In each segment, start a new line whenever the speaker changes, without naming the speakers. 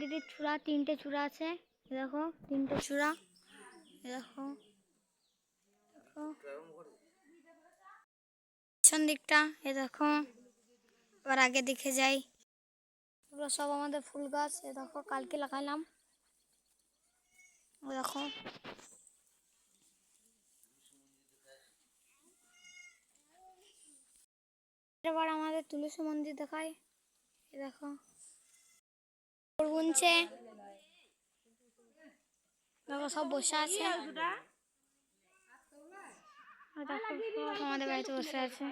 মন্দিরের চূড়া, তিনটে চূড়া আছে। দেখো, তিনটে চূড়া। দেখো দেখো। পিছন দিকটা, এ দেখো। এবার আগে দেখে যাই। এগুলো সব আমাদের ফুল গাছ, এ দেখো, কালকে লাগাইলাম। ও দেখো। এবার আমাদের তুলসী মন্দির দেখায় দেখো। বুনছে দেখো, সব বসে আছে। আমাদের বাড়িতে বসে আছে।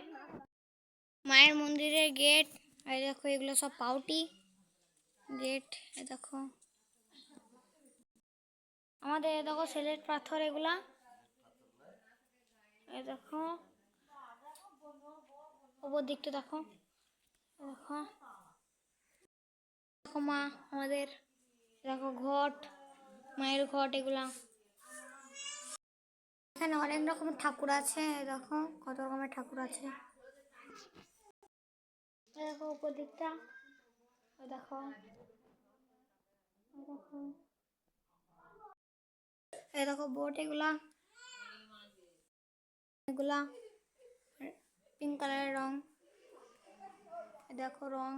মায়ের মন্দিরের গেট আর দেখো, এগুলো সব পাউটি গেট এ দেখো। আমাদের এ দেখো, সিলেট পাথর এগুলা। এ দেখো। ওপর দিকটা দেখো দেখো। মা, আমাদের দেখো ঘট, মায়ের ঘট এগুলা। এখানে অনেক রকমের ঠাকুর আছে, দেখো কত রকমের ঠাকুর আছে। দেখো উপর দিকটা, দেখো। দেখো দেখো বোট এগুলা। এগুলা পিঙ্ক কালারের রং। দেখো রং।